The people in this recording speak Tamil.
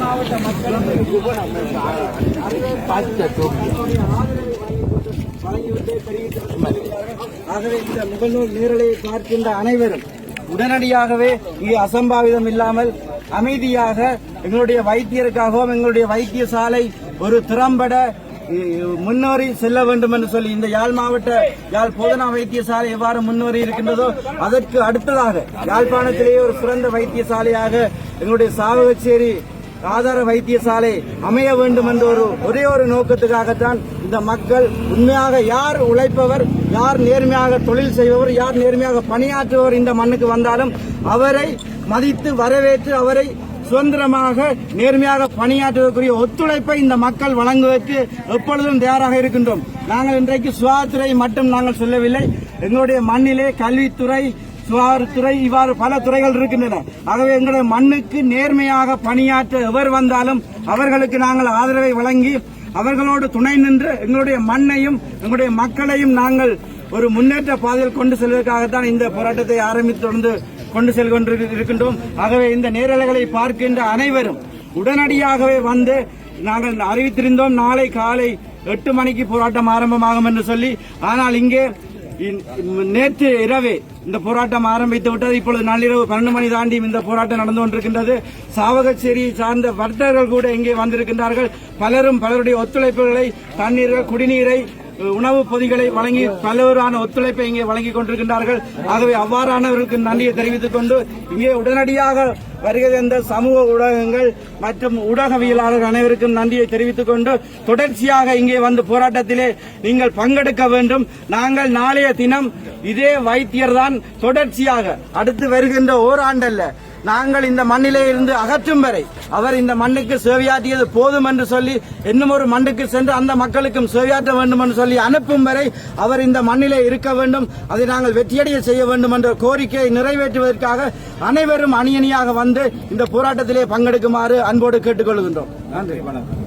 மாவட்ட மக்களுக்கு வழங்கிவிட்டே ஆகவே இந்த முகநூல் நேரலை பார்க்கின்ற அனைவரும் உடனடியாகவே இது அசம்பாவிதம் இல்லாமல் அமைதியாக எங்களுடைய வைத்தியருக்காகவும் எங்களுடைய வைத்தியசாலை ஒரு திறம்பட முன்னோரி செல்ல வேண்டும் என்று சொல்லி இந்த யாழ் மாவட்ட யாழ் போதனா வைத்தியசாலை எவ்வாறு முன்னேறி இருக்கின்றதோ அதற்கு அடுத்ததாக யாழ்ப்பாணத்திலேயே ஒரு சிறந்த வைத்தியசாலையாக எங்களுடைய சாவகச்சேரி ஆதார வைத்தியசாலை அமைய வேண்டும் என்ற ஒரு ஒரே ஒரு நோக்கத்துக்காகத்தான் இந்த மக்கள் உண்மையாக யார் உழைப்பவர் யார் நேர்மையாக தொழில் செய்பவர் யார் நேர்மையாக பணியாற்றுபவர் இந்த மண்ணுக்கு வந்தாலும் அவரை மதித்து வரவேற்று அவரை சுதந்திரமாக நேர்மையாக பணியாற்றுவதற்குரிய ஒத்துழைப்பை இந்த மக்கள் வழங்குவதற்கு எப்பொழுதும் தயாராக இருக்கின்றோம். நாங்கள் இன்றைக்கு சுகாதாரத்துறை மட்டும் நாங்கள் சொல்லவில்லை. எங்களுடைய மண்ணிலே கல்வித்துறை சுகாதாரத்துறை இவ்வாறு பல துறைகள் இருக்கின்றன. ஆகவே எங்களுடைய மண்ணுக்கு நேர்மையாக பணியாற்ற எவர் வந்தாலும் அவர்களுக்கு நாங்கள் ஆதரவை வழங்கி அவர்களோடு துணை நின்று எங்களுடைய மண்ணையும் எங்களுடைய மக்களையும் நாங்கள் ஒரு முன்னேற்ற பாதையில் கொண்டு செல்வதற்காகத்தான் இந்த போராட்டத்தை ஆரம்பித்து தொடர்ந்து கொண்டு செல்கின்ற இருக்கின்றோம். ஆகவே இந்த நேரலைகளை பார்க்கின்ற அனைவரும் உடனடியாகவே வந்து நாங்கள் அறிவித்திருந்தோம். நாளை காலை எட்டு மணிக்கு போராட்டம் ஆரம்பமாகும் என்று சொல்லி ஆனால் இங்கே இன்- நேற்று இரவே இந்த போராட்டம் ஆரம்பித்து விட்டது. இப்பொழுது நள்ளிரவு பன்னெண்டு மணி தாண்டி இந்த போராட்டம் நடந்து கொண்டிருக்கின்றது. சாவகச்சேரியை சார்ந்த வர்த்தகர்கள் கூட இங்கே வந்திருக்கின்றார்கள். பலரும் பலருடைய ஒத்துழைப்புகளை தண்ணீர்கள் குடிநீரை உணவுப் பொதிகளை வழங்கி பலவரான ஒத்துழைப்பை இங்கே வழங்கிக் கொண்டிருக்கின்றார்கள். ஆகவே அவ்வாறானவர்களுக்கு நன்றியை தெரிவித்துக் கொண்டு இங்கே உடனடியாக வருகை தந்த சமூக ஊடகங்கள் மற்றும் ஊடகவியலாளர்கள் அனைவருக்கும் நன்றியை தெரிவித்துக் கொண்டு தொடர்ச்சியாக இங்கே வந்து போராட்டத்திலே நீங்கள் பங்கெடுக்க வேண்டும். நாங்கள் நாளைய தினம் இதே வைத்தியர் தான் தொடர்ச்சியாக அடுத்து வருகின்ற ஓராண்டல்ல நாங்கள் இந்த மண்ணிலே இருந்து அகற்றும் வரை அவர் இந்த மண்ணுக்கு சேவையாற்றியது போதும் என்று சொல்லி இன்னும் ஒரு மண்ணுக்கு சென்று அந்த மக்களுக்கும் சேவையாற்ற வேண்டும் என்று சொல்லி அனுப்பும் வரை அவர் இந்த மண்ணிலே இருக்க வேண்டும். அதை நாங்கள் வெற்றியடைய செய்ய வேண்டும் என்ற கோரிக்கையை நிறைவேற்றுவதற்காக அனைவரும் அணியணியாக வந்து இந்த போராட்டத்திலே பங்கெடுக்குமாறு அன்போடு கேட்டுக்கொள்கின்றோம். நன்றி வணக்கம்.